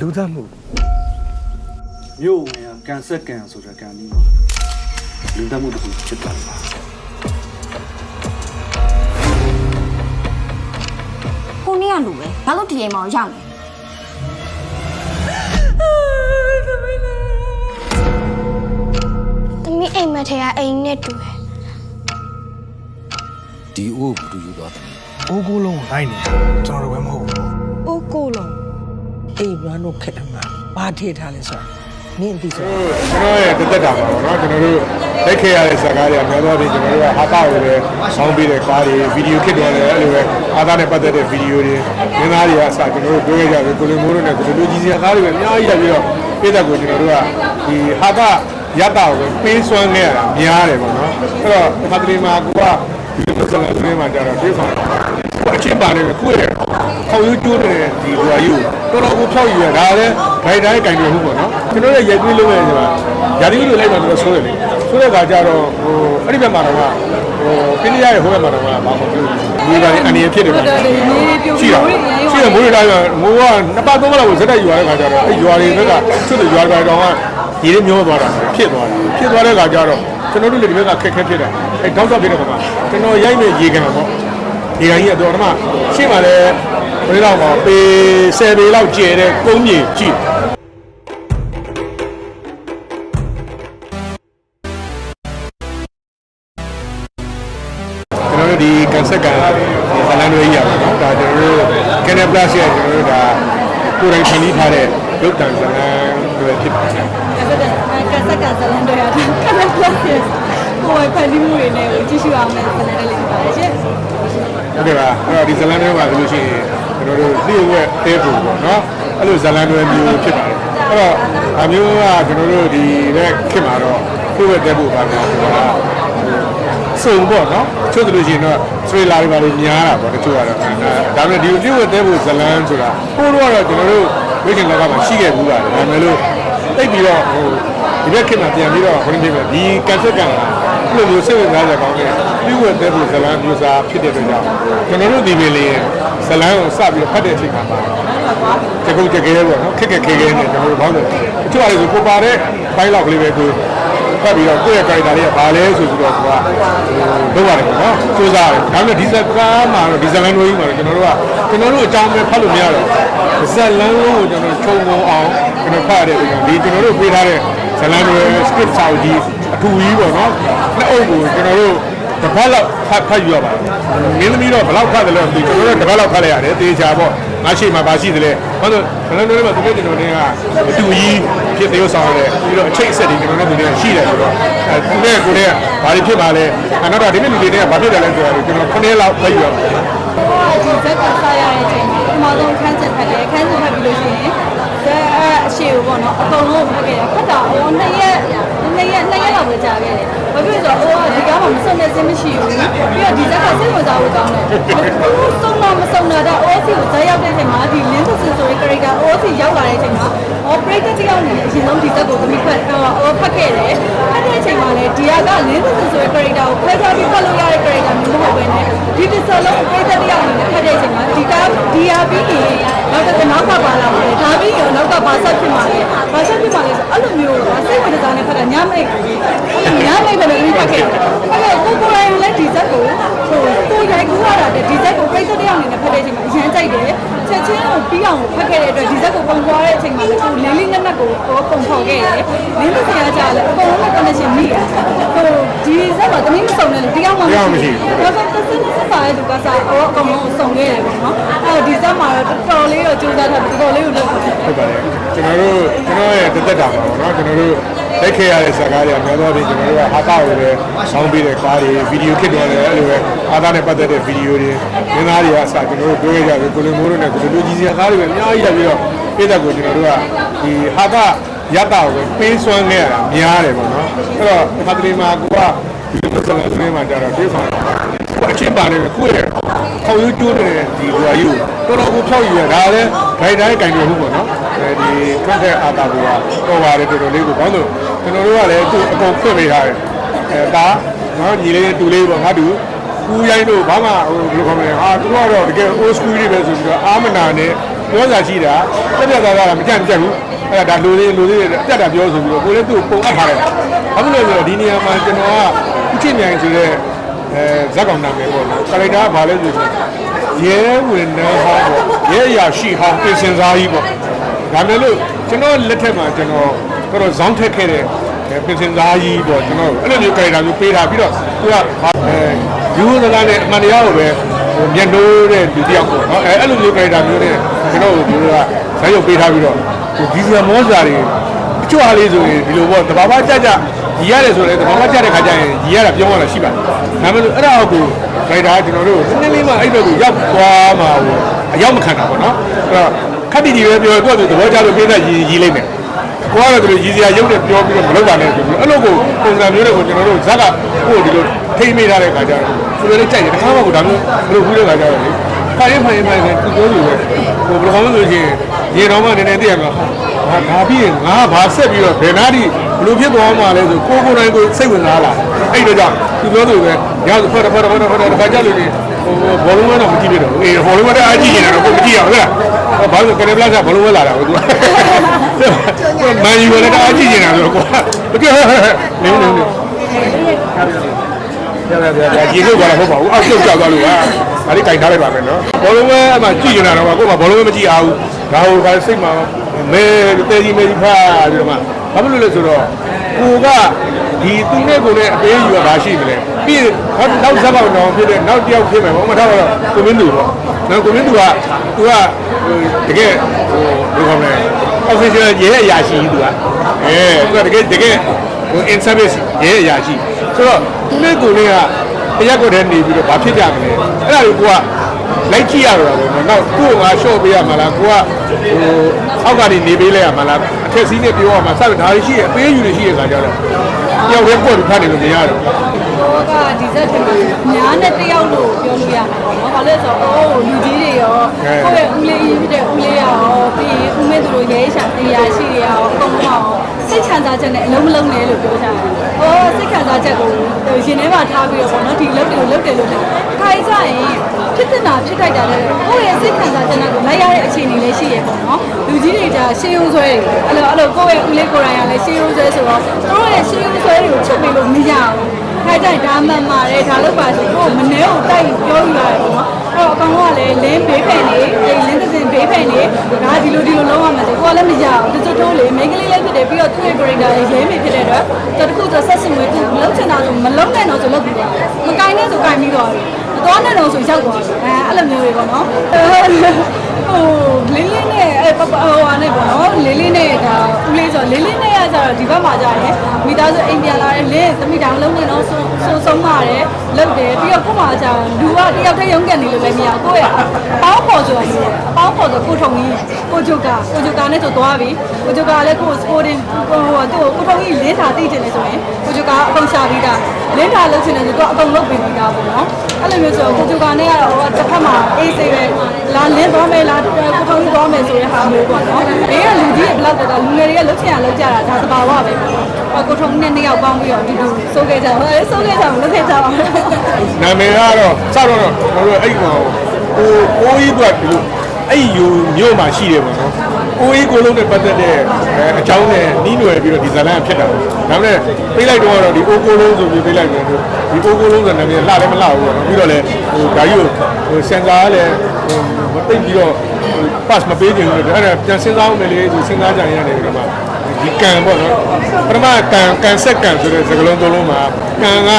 လူသတ်မှုမြို့ဝင်ကကန်ဆက်ကန်ဆိုတဲ့ကန်ဒီမှာလူသတ်မှုတစ်ခုဖြစ်သွားတာကိုနေ့ကလူပဲဘာလို့ဒီအိမ်မှာရောက်နေသမီးအိမ်မက်ထဲကအိမ်နဲ့တူတယ်ဒီအိုးကိုဘူးယူသွားတယ်အိုးကိုလုံးကိုလိုက်နေတာကျွန်တော်တို့ပဲမဟုတ်ဘူးအိုးကိုလုံး အိမ်ရန်တို့ခက်တယ်မှာဘာထည့်ထားလဲဆိုတာနင်းသိဆိုကျွန်တော်ရဲ့တက်တာပါဗောနော်ကျွန်တော်တို့လက်ခဲရတဲ့ဇာတ်ကားတွေအများသောဖြင့်ကျွန်တော်တို့ကဟာတာကိုလည်းဆောင်းပေးတဲ့ကားတွေဗီဒီယိုခစ်တော်လည်းအဲ့လိုပဲဟာတာနဲ့ပတ်သက်တဲ့ဗီဒီယိုတွေမင်းသားတွေကအစကျွန်တော်တို့တွေ့ခဲ့ကြပြီကိုလင်မိုးတို့နဲ့ကိုလူကြီးစီကားတွေပဲအများကြီးတက်ပြီးတော့ပြည်သက်ကိုကျွန်တော်တို့ကဒီဟာတာရတာကိုပေးစွမ်းခဲ့ရတာများတယ်ဗောနော်အဲ့တော့ဒီခါတလေမှာကိုကဒီလိုဆက်လက်နေမှာကြတော့တွေ့ဆောင်အချင်းပါနေကိုရခေါင်းရိုးကျိုးနေတဲ့ဒီလူအယူ တော်တော်ကိုဖြောက်ယူရဒါလည်းဂိုင်တိုင်းဂိုင်တွေဟုတ်ပေါ့နော်ကျွန်တော်ရဲ့ရက်သွေးလုံးရဲ့ဆိုတာယာတိလိုလိုက်မှတော့ဆိုးတယ်လေဆိုးတဲ့ခါကျတော့ဟိုအဲ့ဒီဘက်မှာတော့ဟိုပင်းရရဲ့ဟိုဘက်မှာတော့ဘာမှမပြောဘူးဒီကနေ့အနေရဖြစ်တယ်ပေါ့ရှိတာရှိတယ်မိုးရတိုင်းမိုးကနှစ်ပတ်သုံးပတ်လောက်ကိုဇက်တက်ယူရတဲ့ခါကျတော့အဲ့ရွာတွေဘက်ကချွတ်တဲ့ရွာတွေတောင်ကဒီလေးမျိုးသွားတာဖြစ်သွားတယ်ဖြစ်သွားတဲ့ခါကျတော့ကျွန်တော်တို့လည်းဒီဘက်ကခက်ခဲဖြစ်တယ်အဲ့တောက်တော့ဖြစ်တဲ့ခါမှာကျွန်တော်ရိုက်နေရေကန်ပေါ့ဒီကကြီးကတော့ဓမ္မရှေ့မှာလည်း ဘယ်တော့မှပေ10ပေလောက်ကျဲတဲ့ကုန်းမြေကြည့်ကျွန်တော်တို့ဒီကန်ဆက်ကန်ဇလန်တွေကြီးရပါတော့ဒါကျွန်တော်တို့ Canon Plus ရဲ့ကျွန်တော်တို့ဒါကိုယ်တိုင်ဖန်တီးထားတဲ့ရုပ်တံဇလန်တွေဖြစ်ပါတယ်ကစကဇလန်တွေရတယ်ကန ပလတ်ရဲ့ဟိုဖန်တီးမှုတွေနဲ့ကိုကြည့်ရှုအောင်မယ်ဇလန်တွေလေးပါရှင်ဟုတ်ကဲ့ပါအဲ့တော့ဒီဇလန်တွေမှာဆိုလို့ရှိရင်ကျွန်တော်တို့လျှို့ဝှက်တဲပူပေါ့နော်အဲ့လိုဇလန်တွေမျိုးဖြစ်ပါတယ်အဲ့တော့အမျိုးကကျွန်တော်တို့ဒီတဲ့ခင်မှာတော့လျှို့ဝှက်တဲပူပါများဆိုတာစုံပေါ့နော်ချို့တယ်လို့ရှိရင်တော့စထရေလာတွေပါလို့များတာပေါ့တချို့ကတော့ဒါပေမဲ့ဒီလျှို့ဝှက်တဲပူဇလန်ဆိုတာဟိုတော့ကတော့ကျွန်တော်တို့ဝိခင်လောကမှာရှိခဲ့ဘူးပါတယ်ဒါပေမဲ့လို့တိတ်ပြီးတော့ဟိုဒီဘက်ခင်မှာပြန်ပြီးတော့ဘယ်လိုဖြစ်လဲဒီကန်ဆက်ကန်လာ အဲ့လိုမျိုးစိတ်ဝင်စားကြကောင်းတဲ့လျှို့ဝှက်တဲပူဇလန်မျိုးစားဖြစ်တဲ့အတွက်ကြောင့်ကျွန်တော်တို့ဒီပင်လေးဇလန်ကိုစပြီးတော့ဖတ်တဲ့အချိန်မှာပါတကုတ်တကယ်ပေါ့နော်ခက်ခက်ခဲခဲနဲ့ကျွန်တော်တို့ဘောင်းတယ်တချို့အရေးဆိုကိုပါတဲ့ဘိုင်းလောက်ကလေးပဲကိုဖတ်ပြီးတော့ကိုယ့်ရဲ့ character လေးကဘာလဲဆိုပြီးတော့ကိုကလုပ်ရတယ်ပေါ့နော်စူးစမ်းတယ်ဒါပေမဲ့ဒီဇက်ကားမှာတော့ဒီဇလန်တို့ကြီးမှာတော့ကျွန်တော်တို့ကကျွန်တော်တို့အကြောင်းပဲဖတ်လို့မရတော့ဇက်လန်ကိုကျွန်တော်ခြုံငုံအောင်ကျွန်တော်ဖတ်ရတဲ့ဒီကျွန်တော်တို့ပေးထားတဲ့ ဇလန်တွေ script စာအုပ်ကြီးအထူကြီးပေါ့နော်နှစ်အုပ်ကိုကျွန်တော်တို့တစ်ပတ်လောက်ဖတ်ဖတ်ယူရပါတယ်မင်းသမီးတော့ဘယ်လောက်ဖတ်တယ်လဲမသိဘူးကျွန်တော်တို့တစ်ပတ်လောက်ဖတ်လိုက်ရတယ်တေချာပေါ့ငါရှိမှပါရှိတယ်လေဘာလို့ဇလန်တွေမှာသူတို့ကျွန်တော်တို့ကအတူကြီးဖြစ်သေးဆောင်ရတယ်ပြီးတော့အချိတ်အဆက်တွေကျွန်တော်တို့တွေကရှိတယ်ဆိုတော့အဲသူနဲ့ကိုယ်နဲ့ဘာတွေဖြစ်ပါလဲအနောက်တော့ဒီနေ့လူတွေနဲ့ဘာဖြစ်တယ်လဲဆိုတော့ကျွန်တော်9ရက်လောက်ဖတ်ယူရပါတယ်ဟိုဒီဇက်ကစားရတဲ့အချိန်မှာပထမဆုံးခန်းကျင်ဖက်တယ်ခန်းကျင်ဖက်ပြီးလို့ရှိရင်ဇက်အ ရှိကိုပေါ့နော်အကုန်လုံးဖက်ခဲ့တယ်ဖက်တာဟိုနှစ်ရက်နှစ်ရက်နှစ်ရက်လောက်ပဲကြာခဲ့တယ်ဘာဖြစ်လို့ဆိုတော့ဟိုကဒီကားမှာမစုံတဲ့စင်းမရှိဘူးပြီးတော့ဒီဇက်ကစိတ်ဝင်စားဖို့ကောင်းတယ်စုံတော့မစုံတော့တဲ့ OC ကိုဇက်ရောက်တဲ့အချိန်မှာဒီ link ဆိုဆိုတဲ့ character OC ရောက်လာတဲ့အချိန်မှာဟော break တစ်ယောက်နေအရင်ဆုံးဒီဇက်ကိုသမီးဖက်ဟိုဖက်ခဲ့တယ်ဖက်တဲ့အချိန်မှာလည်းဒီက link ဆိုဆိုတဲ့ character ကိုခွဲခြားပြီးဖက်လို့ရတဲ့ character မျိုးမဟုတ်ဘဲနဲ့ဒီတစ်စလုံး break တစ်ယောက်နေဖက်တဲ့အချိန်မှာဒီကဒီ ဟာပြီးရင်နောက်တစ်နောက်ကပါလာတယ်ဒါပြီးရင်နောက်ကဘာဆက်ဖြစ်မှာလဲဘာဆက်ဖြစ်မှာလဲဆိုအဲ့လိုမျိုးကစိတ်ဝင်စားနေဖက်တာညမိတ်ညမိတ်ပဲလည်းဖက်ခဲ့တယ်အဲ့တော့ကိုကိုရိုင်းလည်းဒီဇက်ကိုဟိုကိုရိုက်ကူရတာတဲ့ဒီဇက်ကိုပြိတ္တတစ်ယောက်အနေနဲ့ဖက်တဲ့အချိန်မှာအရန်ကြိုက်တယ်ချက်ချင်းကိုပြီးအောင်ဖက်ခဲ့တဲ့အတွက်ဒီဇက်ကိုပုံပွားတဲ့အချိန်မှာလည်းကိုလေးလေးနက်နက်ကိုဟိုပုံဖော်ခဲ့တယ်လင်းမစရာကြလည်းအကုန်လုံး connection မိတယ်ဟိုဒီဇက်မှာတမီးမစုံနဲ့လို့တရားမှမရှိဘူး ဒါဆိုတစ်စင်းတစ်စားတဲ့သူကစားဟိုအကုန်လုံးကိုစုံခဲ့တယ်ပေါ့နော်အဲ့တော့ဒီဇက်မှာတော့တော်တော်လေးတော့ကြိုးစားထားပြီးတော်တော်လေးကိုလုပ်ခဲ့တယ်ဟုတ်ပါတယ်ကျွန်တော်တို့ကျွန်တော်ရဲ့တက်တက်တာပါပေါ့နော်ကျွန်တော်တို့လက်ခဲ့ရတဲ့ဇာတ်ကားတွေအများသောအားဖြင့်ကျွန်တော်တို့ကဟာတာကိုလည်းဆောင်းပေးတဲ့ကားတွေဗီဒီယိုခစ်တော်လည်းအဲ့လိုပဲအာသာနဲ့ပတ်သက်တဲ့ဗီဒီယိုတွေမင်းသားတွေကအစကျွန်တော်တို့ပြောခဲ့ကြတယ်ကိုလင်မိုးတို့နဲ့ကိုလိုကြီးစီကားတွေပဲအများကြီးရပြီးတော့ပြည်သက်ကိုကျွန်တော်တို့ကဒီဟာတာရတာကိုပဲပေးစွမ်းခဲ့ရတာများတယ်ပေါ့နော်အဲ့တော့ဒီခါတလေမှာကိုကဒီလိုစကားတွေမှာကြတော့တွေးဆောင်ကို အချင်းပါနေကိုယ့်ရဲ့ခေါင်းယူကျိုးနေတဲ့ဒီလူအယူတော်တော်ကိုဖြောက်ယူရဒါလည်းဂိုင်တိုင်းဂိုင်တွေဟုတ်ပေါ့နော်အဲဒီခက်တဲ့အာတာကိုကတော့ပါတယ်တော်တော်လေးကိုဘာလို့ကျွန်တော်တို့ကလည်းသူ့အကုန်ဖွင့်ပေးထားတယ်အဲဒါနော်ညီလေးတူလေးပေါ့ငါတူကူရိုင်းတို့ဘာမှဟိုဘယ်လိုခေါ်မလဲဟာသူတို့ကတော့တကယ် old school တွေပဲဆိုပြီးတော့အာမနာနဲ့ဟပြောစာရှိတာတက်တက်သားသားမကြက်မကြက်ဘူးအဲ့ဒါဒါလူလေးလူလေးတက်တာပြောဆိုပြီးတော့ကိုလည်းသူ့ပုံအပ်ထားတယ်ဘာဖြစ်လို့လဲဆိုတော့ဒီနေရာမှာကျွန်တော်ကဥချင်းမြိုင်ဆိုတဲ့ အဲဇက်ကောင်နာမည်ပေါ့နော်ကာရိုက်တာကဘာလဲဆိုတော့ရဲဝင်နှဟောင်းပေါ့ရဲအရာရှိဟောင်းပြင်စင်စားကြီးပေါ့ဒါမဲ့လို့ကျွန်တော်လက်ထက်မှာကျွန်တော်တော်တော်ဇောင်းထက်ခဲ့တဲ့ပြင်စင်စားကြီးပေါ့ကျွန်တော်အဲ့လိုမျိုးကာရိုက်တာမျိုးပေးထားပြီးတော့သူကအဲယူသလားနဲ့အမှန်တရားကိုပဲဟိုမျက်နှိုးတဲ့လူတစ်ယောက်ပေါ့နော်အဲအဲ့လိုမျိုးကာရိုက်တာမျိုးနဲ့ကျွန်တော်တို့ကဇာတ်ရုပ်ပေးထားပြီးတော့ဟိုဒီဇယ်မောစာတွေအချို့အားလေးဆိုရင်ဒီလိုပေါ့တဘာဘာကြကြ ရီရတယ်ဆိုရင်တဘာဘာကြတဲ့ခါကျရင်ရီရတာပြောင်းလာရှိပါတယ်ဒါပေမဲ့အဲ့ဒါဟုတ်ကိုကာရိုက်တာကျွန်တော်တို့နည်းနည်းလေးမှအဲ့ဘက်ကိုရောက်သွားမှာဟိုအရောက်မခံတာပေါ့နော်အဲ့တော့ခက်တီတီပဲပြောတော့သူ့သဘောကျလို့ပြည့်တဲ့ရီရီလိုက်မယ်ကိုကတော့ဒီလိုရည်စရာရုပ်နဲ့ပြောပြီးတော့မလုပ်ပါနဲ့ဆိုပြီးအဲ့လိုကိုပုံစံမျိုးတွေကိုကျွန်တော်တို့ဇက်ကကိုဒီလိုထိမိထားတဲ့ခါကျတော့သူလည်းကြိုက်တယ်တစ်ခါမှကိုဒါမျိုးမလုပ်ဘူးတဲ့ခါကျတော့လေခိုင်းဖိုင်ဖိုင်နဲ့သူပြောလို့ပဲဟိုဘယ်လိုမှမလို့ချင်းရေတော်မှနည်းနည်းသိရမှာဟာဒါပြီးရင်ငါဘာဆက်ပြီးတော့ဘယ်နာတိ ဘလို့ဖြစ်သွားမှာလဲဆိုကိုကိုယ်တိုင်ကိုစိတ်ဝင်စားလာအဲ့တော့ကြောင့်သူပြောလို့ပဲရအောင်ဖတ်ဖတ်ဖတ်ဖတ်ဖတ်တစ်ခါကြလို့ဟိုဘောလုံးကတော့မကြည့်ပြတော့အေးဘောလုံးကတော့အကြည့်နေတာတော့ကိုမကြည့်ရဘူးလားဘာလို့ကရဘလာကဘောလုံးဝဲလာတာကိုသူမန်ယူလည်းတော့အကြည့်နေတာဆိုတော့ကွာတကယ်နင်းနင်းရရရရဒီလိုကတော့မဟုတ်ပါဘူးအောက်ကျုပ်ကြောက်သွားလို့ပါဒါလေးကြိုင်ထားလိုက်ပါမယ်နော်ဘောလုံးဝဲအမှကြည့်နေတာတော့ကိုကဘောလုံးဝဲမကြည့်အောင်ဒါဟိုကစိတ်မှာမဲတဲကြီးမဲကြီးဖားပြီးတော့မှ ဘာဖြစ်လို့လဲဆိုတော့ကိုကဒီသူနဲ့ကိုနဲ့အပေးယူရတာရှိမလဲပြီးရင်နောက်ဇက်ပေါက်တော့ဖြစ်တဲ့နောက်တစ်ယောက်ဖြစ်မယ်ဘောမထားတော့ကိုမင်းသူပေါ့နော်ကိုမင်းသူကသူကတကယ်ဟိုဘယ်လိုခေါ်မလဲ official ရဲအရာရှိသူကအဲသူကတကယ်တကယ်ဟို in service ရဲအရာရှိဆိုတော့သူနဲ့ကိုနဲ့ကတရက်ကိုတည်းနေပြီးတော့ဘာဖြစ်ကြမလဲအဲ့ဒါကိုကိုကလိုက်ကြည့်ရတော့ပေါ့နော်နောက်ကိုကငါရှော့ပေးရမှာလားကိုကဟိုအောက်ကနေနေပေးလိုက်ရမှာလား အထက်စီးနဲ့ပြောရမှာစတဲ့ဒါရှိရအပေးယူနေရှိရခါကြတော့တယောက်တည်းပေါ့ပြီးဖတ်နေလို့မရတော့ဘောကဒီဇက်ထင်မှာညာနဲ့တယောက်လို့ပြောလို့ရမှာပေါ့နော်။ဘာလို့လဲဆိုတော့အိုးလူကြီးတွေရောကိုယ့်ရဲ့ဦးလေးကြီးဖြစ်တဲ့ဦးလေးရောပြီးရင်ဦးမေတို့ရဲရှာတရားရှိတွေရောအကုန်လုံးရောစိတ်ခံစားချက်နဲ့အလုံးမလုံးနဲ့လို့ပြောကြတယ်။အော်စိတ်ခံစားချက်ကိုရင်ထဲမှာထားပြီးတော့ပေါ့နော်ဒီလုတ်တယ်လုတ်တယ်လို့ပြော။ခိုင်းစားရင်ဖြစ်တဲ့နာဖြစ်တိုက်တာလည်းကိုယ့်ရဲ့စိတ်ခံစားချက်နဲ့ကိုလိုက်ရတဲ့အခြေအနေလေးရှိရပေါ့နော်။လူကြီးတွေကရှေးရိုးဆွဲတွေအဲ့လိုအဲ့လိုကိုယ့်ရဲ့ဦးလေးကိုယ်တိုင်ကလည်းရှေးရိုးဆွဲဆိုတော့သူတို့ရဲ့ရှေးရိုးဆွဲတွေကိုချုပ်ပြီးလို့မရဘူး။ ခိုင်းတိုင်းဒါမှန်ပါတယ်ဒါလို့ပါဆိုကိုယ်မနှဲကိုတိုက်ပြောယူရတယ်ပေါ့နော်အဲ့တော့အကောင်ကလည်းလင်းဘေးဖယ်နေအဲ့လင်းတစ်စင်ဘေးဖယ်နေဒါဒီလိုဒီလိုလုံးဝမှာဆိုကိုယ်ကလည်းမရဘူးတချို့တိုးလေမိန်းကလေးလေးဖြစ်တယ်ပြီးတော့သူ့ရဲ့ character ရေးရဲမိဖြစ်တဲ့အတွက်တခုဆိုဆက်စင်ဝဲသူမလုံးချင်တာဆိုမလုံးနဲ့တော့ဆိုလုပ်ပြီးသွားမကိုင်းနဲ့ဆိုကိုင်းပြီးသွားပြီမသွားနဲ့တော့ဆိုရောက်သွားပြီအဲအဲ့လိုမျိုးတွေပေါ့နော်ဟိုလေးလေးနဲ့အဲ့ပပဟိုဟာနဲ့ပေါ့နော်လေးလေးနဲ့ဒါဦးလေးဆိုလေးလေးနဲ့ ကကျတော့ဒီဘက်မှာကျတယ်မိသားစုအိမ်ပြန်လာတယ်လင်းသမီးတောင်လုံးနေတော့ဆိုဆိုဆုံးပါတယ်လုပ်တယ်ပြီးတော့ကို့မှာကျတော့လူကတယောက်တည်းရုံးကန်နေလို့လည်းမရဘူးကိုယ့်ရဲ့အပေါင်းဖော်ဆိုတာရှိတယ်အပေါင်းဖော်ဆိုကိုထုံကြီးကိုဂျိုကာကိုဂျိုကာနဲ့ဆိုသွားပြီကိုဂျိုကာလည်းကိုစပိုတင်ကိုဟိုသူ့ကိုထုံကြီးလင်းထားသိချင်တယ်ဆိုရင်ကိုဂျိုကာအကုန်ရှာပြီးသားလင်းထားလုပ်ချင်တယ်ဆိုတော့အကုန်လုပ်ပေးပြီးသားပေါ့နော်အဲ့လိုမျိုးဆိုကိုဂျိုကာနဲ့ကတော့ဟိုတစ်ဖက်မှာအေးစေးပဲလာလင်းသွားမယ်လားကိုထုံကြီးသွားမယ်ဆိုတဲ့ဟာမျိုးပေါ့နော်ဘေးကလူကြီးရဲ့ဘလောက်တော့လူငယ်တွေကလုပ်ချင်ရလုပ်ကြတာဒါသဘာဝပဲပေါ့နော်ကိုထုံနဲ့နှစ်ယောက်ပေါင်းပြီးတော့ဒီလိုစိုးခဲ့ကြတယ်ဟဲ့စိုးခဲ့ကြအောင်လုပ်ခဲ့ကြအောင်နာမည်ကတော့စတော့တော့ကျွန်တော်တို့အဲ့ကောင်ဟိုကိုကြီးကဒီလိုအဲ့ယူမြို့မှာရှိတယ်ပေါ့နော်ကိုကြီးကိုလုံးနဲ့ပတ်သက်တဲ့အဲအကြောင်းနဲ့နီးနွယ်ပြီးတော့ဒီဇလန်ဖြစ်တာပေါ့ဒါပေမဲ့ပြေးလိုက်တော့ဒီအိုကိုလုံးဆိုပြီးပြေးလိုက်တယ်ဒီအိုကိုလုံးဆိုနာမည်လှလည်းမလှဘူးပေါ့နော်ပြီးတော့လည်းဟိုဓာကြီးကိုဟိုစင်ကားလည်းဟိုမသိပြီးတော့ pass မပေးခြင်းလို့အဲ့ဒါပြန်စဉ်းစားအောင်လေဒီစဉ်းစားကြရင်ရတယ်ဒီမှာ ဒီကံပေါ့နော်ပထမကံကံဆက်ကံဆိုတဲ့စကားလုံးသုံးလုံးမှာကံက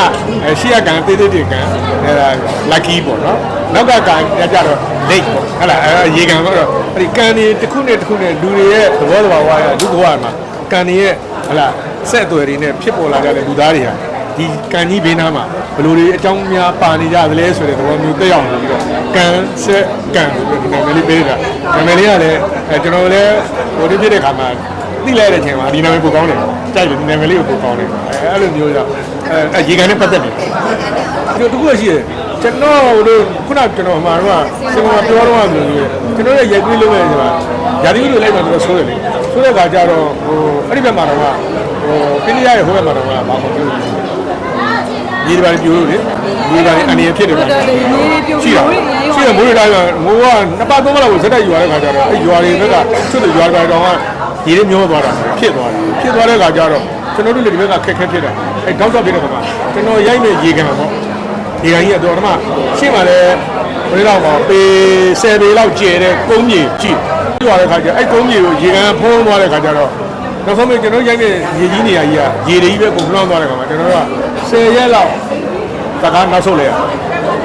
အဲရှေ့ကကံတေးသေးတေးကံအဲဒါ lucky ပေါ့နော်နောက်ကကံကြတော့ late ပေါ့ဟဲ့လားအဲရေကံတော့အဲ့ဒီကံတွေတစ်ခုနဲ့တစ်ခုနဲ့လူတွေရဲ့သဘောတဘာဝရလူဘဝမှာကံတွေရဲ့ဟဲ့လားဆက်အသွယ်တွေနဲ့ဖြစ်ပေါ်လာကြတဲ့လူသားတွေဟာဒီကံကြီးဘေးနားမှာဘယ်လိုတွေအကြောင်းများပါနေကြသလဲဆိုတဲ့သဘောမျိုးသိအောင်လို့ပြီးတော့ကံဆက်ကံဆိုပြီးဒီနာမည်လေးပေးတာနာမည်လေးကလည်းအဲကျွန်တော်လည်းဟိုဒီဖြစ်တဲ့ခါမှာ သိလိုက်တဲ့အချိန်မှာဒီနာမည်ပိုကောင်းတယ်ကြိုက်တယ်ဒီနာမည်လေးကိုပိုကောင်းတယ်အဲအဲ့လိုမျိုးကြောင့်အဲအဲရေကန်နဲ့ပတ်သက်တယ်ဒီလိုတခုရှိတယ်ကျွန်တော်တို့ခုနကျွန်တော်မှာတော့စင်ကာပြောတော့မှမျိုးကျွန်တော်ရဲ့ရိုက်ပြီးလုပ်နေတယ်ဆိုတာယာတိလိုလိုက်မှတော့ဆိုးတယ်လေဆိုးတဲ့ခါကျတော့ဟိုအဲ့ဒီဘက်မှာတော့ဟိုပင်းရရဲ့ဟိုဘက်မှာတော့ဘာမှမပြောဘူးမြေတွေပါပြိုလို့လေမြေတွေပါအနေရဖြစ်တယ်ဟုပါတ်တယ်လေနေပြိုရှိပြိုတာရရရှိတယ်မိုးရတိုင်းကမိုးကနှစ်ပတ်သုံးပတ်လောက်ကိုစက်တက်ယူရတဲ့ခါကျတော့အဲ့ရွာတွေဘက်ကချွတ်တဲ့ရွာတွေတောင်က ရေတွေမျောသွားတာဖြစ်သွားတယ်ဖြစ်သွားတဲ့ခါကျတော့ကျွန်တော်တို့လည်းဒီဘက်ကခက်ခဲဖြစ်တယ်အဲ့တောက်တော့ဖြစ်တဲ့ခါမှာကျွန်တော်ရိုက်မဲ့ရေကန်ပေါ့ရေကန်ကြီးကတော့ဓမ္မရှင်းပါလေဘယ်တော့မှပေ10ပေလောက်ကျဲတဲ့ကုန်းကြီးကြည့်ရွာတဲ့ခါကျအဲ့ကုန်းကြီးကိုရေကန်ဖုံးသွားတဲ့ခါကျတော့နောက်ဆုံးမှကျွန်တော်ရိုက်တဲ့ရေကြီးနေရာကြီးကရေတွေကြီးပဲကုန်လောင်းသွားတဲ့ခါမှာကျွန်တော်တို့က10ရက်လောက်တကားနောက်ဆုတ်လဲရ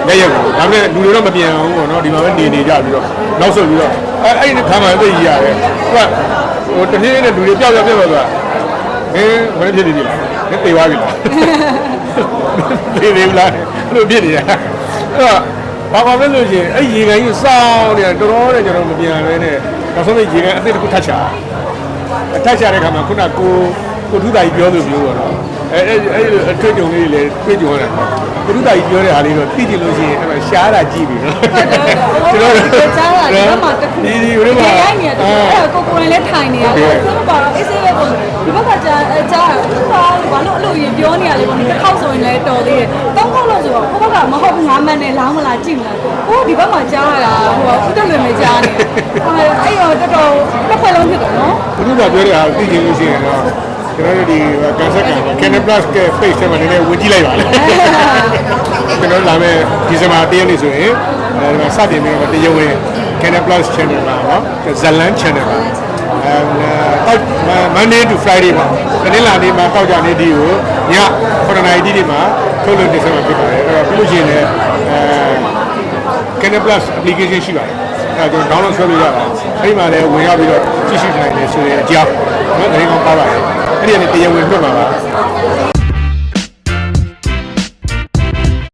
လက်ရက်ကိုဒါပေမဲ့လူတွေတော့မပြန်အောင်ပေါ့နော်ဒီမှာပဲနေနေကြပြီးတော့နောက်ဆုတ်ပြီးတော့အဲအဲ့ဒီခါမှသိကြီးရတယ်သူက ဟိုတနေ့နဲ့လူတွေပျောက်ပျောက်ပျောက်သွားမင်းဘယ်ဖြစ်နေပြီလားမင်းပြေသွားပြီလားပြေနေပြီလားအဲ့လိုဖြစ်နေတာအဲ့တော့ဘာမှမလို့ရှိရင်အဲ့ရေကန်ကြီးစောင်းနေတာတော်တော်နဲ့ကျွန်တော်မပြန်ရဲနဲ့နောက်ဆုံးရေကန်အစ်စ်တစ်ခုထပ်ချအထက်ချတဲ့ခါမှာခုနကို ကိုထုသားကြီးပြောလို့ပြောတော့အဲအဲအဲအတွေ့အကြုံလေးတွေလည်းတွေ့ကြုံရတယ်ကိုထုသားကြီးပြောတဲ့ဟာလေးတော့သိကြည့်လို့ရှိရင်အဲ့မှာရှားတာကြည့်ပြီနော်ကျွန်တော်တို့ကြားတာဒီမှာတခုဒီဒီဘယ်မှာရိုက်နေတယ်အဲ့ကိုကိုရင်လည်းထိုင်နေရတယ်ဆိုတော့ပါအေးစေးပဲပေါ့ဒီဘက်ကကြားကြားဘာဘာလို့အလို့ရင်ပြောနေရလဲပေါ့ဒီတစ်ခေါက်ဆိုရင်လည်းတော်သေးတယ်တောင်းခေါက်လို့ဆိုတော့ကိုဘက်ကမဟုတ်ငါးမှန်နဲ့လောင်းမလားကြည့်မလားဟိုဒီဘက်မှာကြားရတာဟိုဥတ္တလွင်ပဲကြားနေအဲ့တော့တော်တော်တစ်ခွက်လုံးဖြစ်တယ်နော်ကိုထုသားပြောတဲ့ဟာသိကြည့်လို့ရှိရင်တော့ ကျွန်တော်တို့ဒီကန်ဆက်က Canon Plus က page ထဲမှာနည်းနည်းဝင်ကြည့်လိုက်ပါလေကျွန်တော်လာမယ့်ဒီဇင်ဘာ၁ရက်နေ့ဆိုရင်အဲဒီမှာစတင်ပြီးတော့တရားဝင် Canon Plus channel မှာပေါ့ဇလန် channel မှာအဲတော့ Monday to Friday မှာတနင်္လာနေ့မှာတောက်ကြနေ့ဒီကိုည9:00နာရီတိတိမှာထုတ်လွှင့်တင်ဆက်မှာဖြစ်ပါတယ်အဲ့တော့ပြီးလို့ရှိရင်လည်းအဲ Canon Plus application ရှိပါတယ်အဲဒါကျွန်တော် download ဆွဲလို့ရပါတယ်အဲဒီမှာလည်းဝင်ရောက်ပြီးတော့ကြည့်ရှုနိုင်တယ်ဆိုတဲ့အကြောင်းနော်ဒါလေးကောင်းပါပါတယ် အဲ့ဒီကနေတရားဝင်ပြတ်ပါပါ